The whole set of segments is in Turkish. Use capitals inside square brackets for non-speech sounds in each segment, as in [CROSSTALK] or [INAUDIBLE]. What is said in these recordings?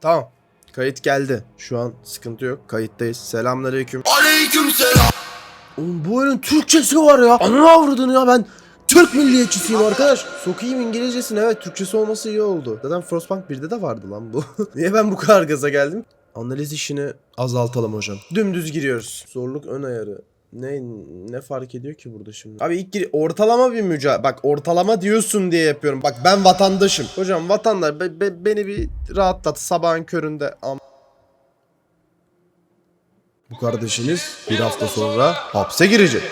Tamam. Kayıt geldi. Şu an sıkıntı yok. Kayıttayız. Selamünaleyküm. Aleyküm selam. Oğlum bu oyunun Türkçesi var ya. Ananı avradını ya ben Türk milliyetçisiyim arkadaş. Sokayım İngilizcesini evet Türkçesi olması iyi oldu. Zaten Frostpunk 1'de de vardı lan bu. [LAUGHS] Niye ben bu kadar gaza geldim? Analiz işini azaltalım hocam. Dümdüz giriyoruz. Zorluk ön ayarı. Ne ne fark ediyor ki burada şimdi? Abi ilk gir ortalama bir mücadele. Bak ortalama diyorsun diye yapıyorum. Bak ben vatandaşım. Hocam vatandaş be- be- beni bir rahatlat sabahın köründe. Am bu kardeşiniz bir hafta sonra hapse girecek.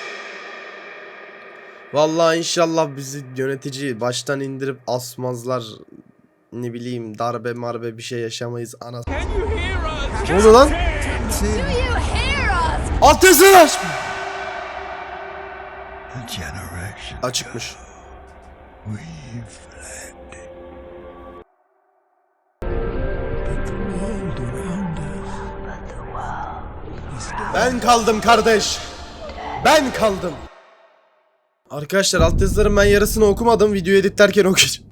Vallahi inşallah bizi yönetici baştan indirip asmazlar. Ne bileyim darbe marbe bir şey yaşamayız ana. Ne oluyor lan? Alt Açıkmış. we fled. Ben kaldım kardeş. Ben kaldım. Arkadaşlar alt yazıların ben yarısını okumadım. Videoyu editlerken okuyacağım.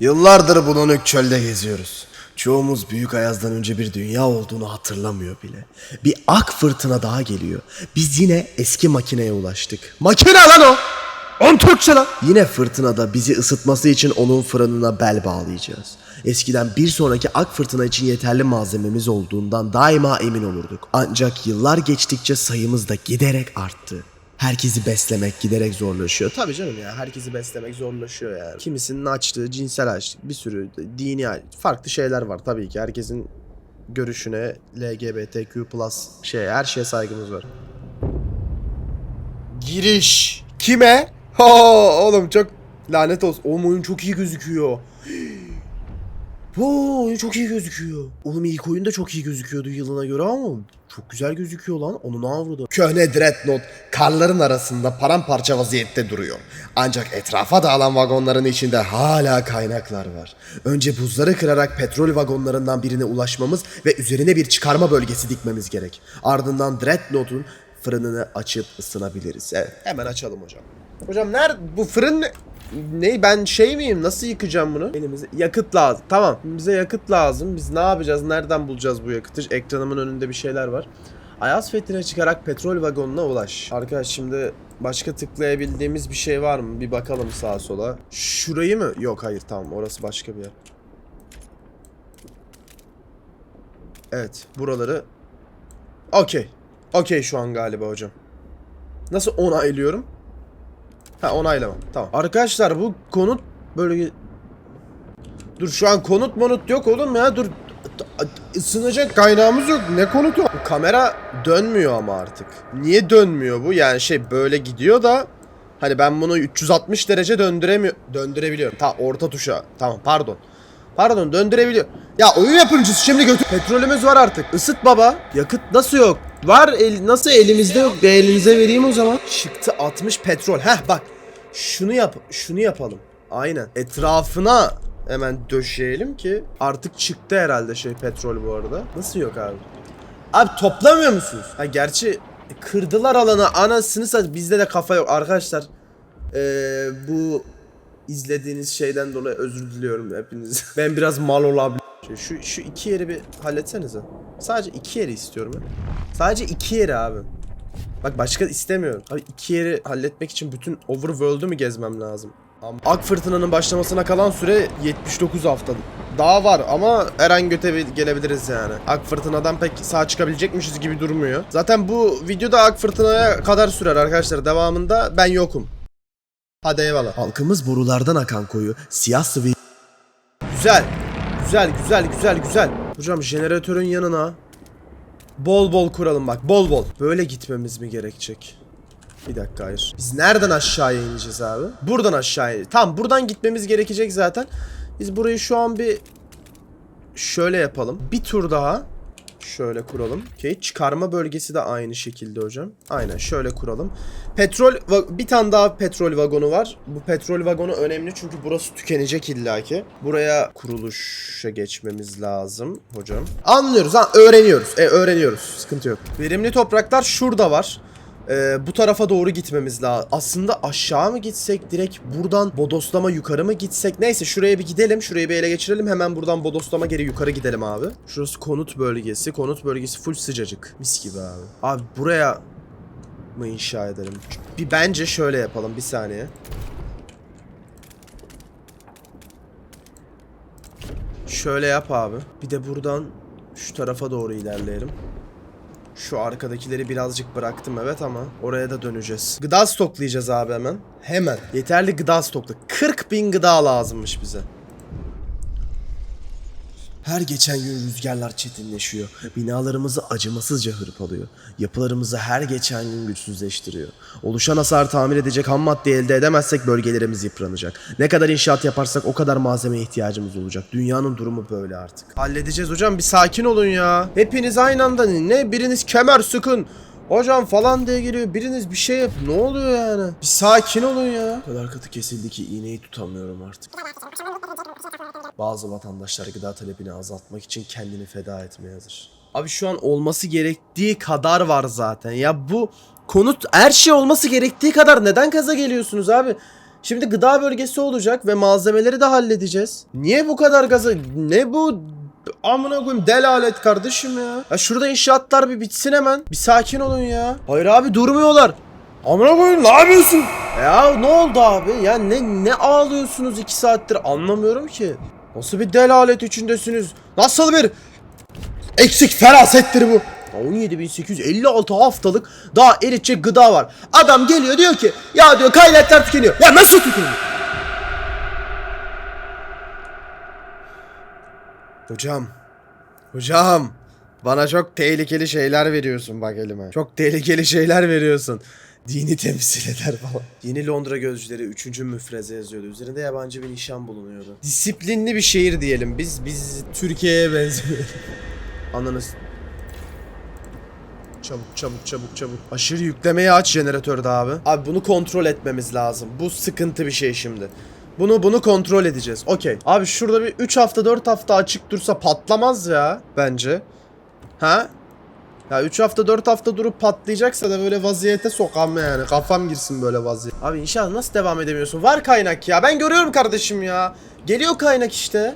Yıllardır bulanık çölde geziyoruz. Çoğumuz büyük ayazdan önce bir dünya olduğunu hatırlamıyor bile. Bir ak fırtına daha geliyor. Biz yine eski makineye ulaştık. Makine lan o! On Türkçe lan! Yine fırtınada bizi ısıtması için onun fırınına bel bağlayacağız. Eskiden bir sonraki ak fırtına için yeterli malzememiz olduğundan daima emin olurduk. Ancak yıllar geçtikçe sayımız da giderek arttı. Herkesi beslemek giderek zorlaşıyor. Tabii canım ya herkesi beslemek zorlaşıyor yani. Kimisinin açlığı, cinsel açlık, bir sürü dini farklı şeyler var tabii ki. Herkesin görüşüne LGBTQ şey her şeye saygımız var. Giriş. Kime? [LAUGHS] Ho oğlum çok lanet olsun. Oğlum oyun çok iyi gözüküyor. [GASPS] Bu oyun çok iyi gözüküyor. Oğlum ilk oyunda çok iyi gözüküyordu yılına göre ama çok güzel gözüküyor lan. Onun avradı. Köhne Dreadnought karların arasında paramparça vaziyette duruyor. Ancak etrafa dağılan vagonların içinde hala kaynaklar var. Önce buzları kırarak petrol vagonlarından birine ulaşmamız ve üzerine bir çıkarma bölgesi dikmemiz gerek. Ardından Dreadnought'un fırınını açıp ısınabiliriz. Evet hemen açalım hocam. Hocam nerede bu fırın ne? Ben şey miyim? Nasıl yıkacağım bunu? Elimize yakıt lazım. Tamam. Bize yakıt lazım. Biz ne yapacağız? Nereden bulacağız bu yakıtı? Ekranımın önünde bir şeyler var. Ayaz fethine çıkarak petrol vagonuna ulaş. Arkadaş şimdi başka tıklayabildiğimiz bir şey var mı? Bir bakalım sağa sola. Şurayı mı? Yok hayır tamam orası başka bir yer. Evet buraları Okey. Okey şu an galiba hocam. Nasıl onaylıyorum? Ha onaylama. Tamam. Arkadaşlar bu konut böyle Dur şu an konut monut yok oğlum ya dur. Isınacak kaynağımız yok. Ne konutu? Kamera dönmüyor ama artık. Niye dönmüyor bu? Yani şey böyle gidiyor da hani ben bunu 360 derece döndüremiyor döndürebiliyorum. Ta orta tuşa. Tamam pardon. Pardon döndürebiliyor. Ya oyun yapımcısı şimdi götür. Petrolümüz var artık. Isıt baba. Yakıt nasıl yok? Var el, nasıl elimizde yok? Bir elinize vereyim o zaman. Çıktı 60 petrol. Heh bak. Şunu yap şunu yapalım. Aynen. Etrafına hemen döşeyelim ki artık çıktı herhalde şey petrol bu arada. Nasıl yok abi? Abi toplamıyor musunuz? Ha gerçi kırdılar alanı anasını sat bizde de kafa yok arkadaşlar. Ee, bu izlediğiniz şeyden dolayı özür diliyorum hepiniz. [LAUGHS] ben biraz mal olabilirim. Şu, şu iki yeri bir halletsenize. Sadece iki yeri istiyorum ya. Sadece iki yeri abi. Bak başka istemiyorum. Abi iki yeri halletmek için bütün overworld'ü mü gezmem lazım? Ak fırtınanın başlamasına kalan süre 79 hafta. Daha var ama her an göte bil- gelebiliriz yani. Ak fırtınadan pek sağ çıkabilecekmişiz gibi durmuyor. Zaten bu videoda ak fırtınaya kadar sürer arkadaşlar. Devamında ben yokum. Hadi eyvallah. Halkımız borulardan akan koyu siyah sıvı... Güzel. Güzel güzel güzel güzel. Hocam jeneratörün yanına bol bol kuralım bak bol bol. Böyle gitmemiz mi gerekecek? Bir dakika hayır. Biz nereden aşağıya ineceğiz abi? Buradan aşağıya. Tamam buradan gitmemiz gerekecek zaten. Biz burayı şu an bir şöyle yapalım. Bir tur daha şöyle kuralım. Okey. Çıkarma bölgesi de aynı şekilde hocam. Aynen şöyle kuralım. Petrol bir tane daha petrol vagonu var. Bu petrol vagonu önemli çünkü burası tükenecek illaki. Buraya kuruluşa geçmemiz lazım hocam. Anlıyoruz ha öğreniyoruz. E öğreniyoruz. Sıkıntı yok. Verimli topraklar şurada var. Ee, bu tarafa doğru gitmemiz lazım. Aslında aşağı mı gitsek direkt buradan bodoslama yukarı mı gitsek? Neyse şuraya bir gidelim. Şurayı bir ele geçirelim. Hemen buradan bodoslama geri yukarı gidelim abi. Şurası konut bölgesi. Konut bölgesi full sıcacık. Mis gibi abi. Abi buraya mı inşa edelim? Bir bence şöyle yapalım. Bir saniye. Şöyle yap abi. Bir de buradan şu tarafa doğru ilerleyelim. Şu arkadakileri birazcık bıraktım evet ama oraya da döneceğiz. Gıda stoklayacağız abi hemen. Hemen. Yeterli gıda stokla. 40 bin gıda lazımmış bize. Her geçen gün rüzgarlar çetinleşiyor. Binalarımızı acımasızca hırpalıyor. Yapılarımızı her geçen gün güçsüzleştiriyor. Oluşan hasar tamir edecek ham madde elde edemezsek bölgelerimiz yıpranacak. Ne kadar inşaat yaparsak o kadar malzemeye ihtiyacımız olacak. Dünyanın durumu böyle artık. Halledeceğiz hocam bir sakin olun ya. Hepiniz aynı anda ne biriniz kemer sıkın. Hocam falan diye geliyor. Biriniz bir şey yap. Ne oluyor yani? Bir sakin olun ya. O kadar katı kesildi ki iğneyi tutamıyorum artık. Bazı vatandaşlar gıda talebini azaltmak için kendini feda etmeye hazır. Abi şu an olması gerektiği kadar var zaten. Ya bu konut her şey olması gerektiği kadar neden kaza geliyorsunuz abi? Şimdi gıda bölgesi olacak ve malzemeleri de halledeceğiz. Niye bu kadar gaza? Ne bu? Amına koyayım delalet kardeşim ya. Ya şurada inşaatlar bir bitsin hemen. Bir sakin olun ya. Hayır abi durmuyorlar. Amına koyayım ne yapıyorsun? Ya ne oldu abi? Ya ne ne ağlıyorsunuz iki saattir anlamıyorum ki. Nasıl bir delalet içindesiniz? Nasıl bir eksik ferasettir bu? 17.856 haftalık daha eritecek gıda var. Adam geliyor diyor ki ya diyor kaynaklar tükeniyor. Ya nasıl tükeniyor? Hocam. Hocam. Bana çok tehlikeli şeyler veriyorsun bak elime. Çok tehlikeli şeyler veriyorsun. Dini temsil eder falan. Yeni Londra gözcüleri 3. müfreze yazıyordu. Üzerinde yabancı bir nişan bulunuyordu. Disiplinli bir şehir diyelim. Biz biz Türkiye'ye benziyoruz. Ananız. Çabuk çabuk çabuk çabuk. Aşırı yüklemeyi aç jeneratörde abi. Abi bunu kontrol etmemiz lazım. Bu sıkıntı bir şey şimdi. Bunu bunu kontrol edeceğiz. Okey. Abi şurada bir 3 hafta 4 hafta açık dursa patlamaz ya bence. Ha? Ya 3 hafta 4 hafta durup patlayacaksa da böyle vaziyete sokam yani. Kafam girsin böyle vaziyet. Abi inşallah nasıl devam edemiyorsun? Var kaynak ya. Ben görüyorum kardeşim ya. Geliyor kaynak işte.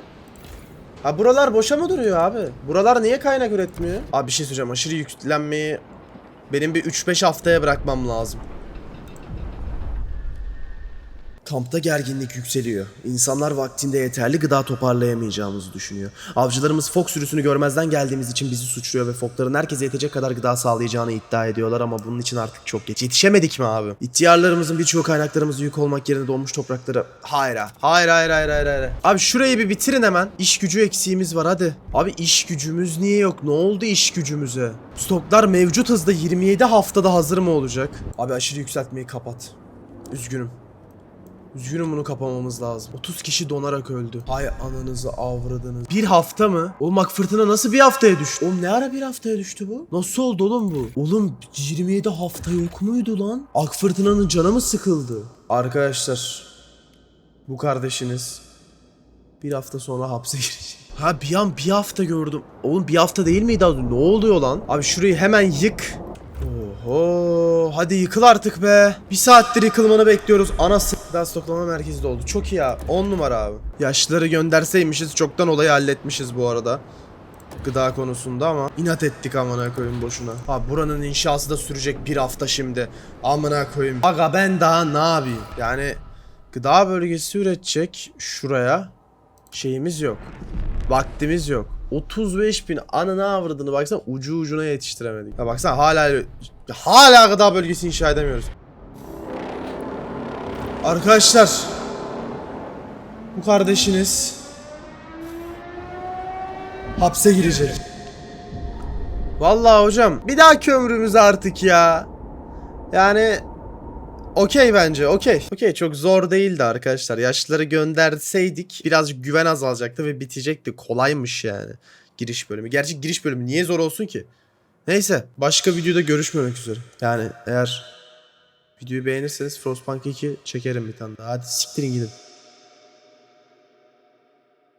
Ha buralar boşa mı duruyor abi? Buralar niye kaynak üretmiyor? Abi bir şey söyleyeceğim. Aşırı yüklenmeyi benim bir 3-5 haftaya bırakmam lazım. Kampta gerginlik yükseliyor. İnsanlar vaktinde yeterli gıda toparlayamayacağımızı düşünüyor. Avcılarımız fok sürüsünü görmezden geldiğimiz için bizi suçluyor ve fokların herkese yetecek kadar gıda sağlayacağını iddia ediyorlar ama bunun için artık çok geç. Yetişemedik mi abi? İhtiyarlarımızın birçoğu kaynaklarımızı yük olmak yerine dolmuş topraklara... Hayır ha. Hayır hayır hayır hayır hayır. Abi şurayı bir bitirin hemen. İş gücü eksiğimiz var hadi. Abi iş gücümüz niye yok? Ne oldu iş gücümüze? Stoklar mevcut hızda 27 haftada hazır mı olacak? Abi aşırı yükseltmeyi kapat. Üzgünüm. Üzgünüm bunu kapamamız lazım. 30 kişi donarak öldü. Hay ananızı avradınız. Bir hafta mı? Oğlum bak fırtına nasıl bir haftaya düştü? Oğlum ne ara bir haftaya düştü bu? Nasıl oldu oğlum bu? Oğlum 27 hafta yok muydu lan? Ak fırtınanın canı mı sıkıldı? Arkadaşlar. Bu kardeşiniz. Bir hafta sonra hapse [LAUGHS] girecek. Ha bir an bir hafta gördüm. Oğlum bir hafta değil miydi az? Ne oluyor lan? Abi şurayı hemen yık. Oho hadi yıkıl artık be. Bir saattir yıkılmanı bekliyoruz. Ana s*** daha stoklama merkezi oldu. Çok iyi ya. 10 numara abi. Yaşlıları gönderseymişiz çoktan olayı halletmişiz bu arada. Gıda konusunda ama inat ettik amına koyayım boşuna. Ha buranın inşası da sürecek bir hafta şimdi. Amına koyayım. Aga ben daha ne yapayım? Yani gıda bölgesi üretecek şuraya şeyimiz yok. Vaktimiz yok. 35 bin anına avradını baksana ucu ucuna yetiştiremedik. Ya baksana hala hala gıda bölgesi inşa edemiyoruz. Arkadaşlar bu kardeşiniz hapse girecek. Vallahi hocam bir dahaki ömrümüz artık ya. Yani Okey bence okey. Okey çok zor değildi arkadaşlar. Yaşlıları gönderseydik biraz güven azalacaktı ve bitecekti. Kolaymış yani giriş bölümü. Gerçi giriş bölümü niye zor olsun ki? Neyse başka videoda görüşmemek üzere. Yani eğer videoyu beğenirseniz Frostpunk 2 çekerim bir tane daha. Hadi siktirin gidin.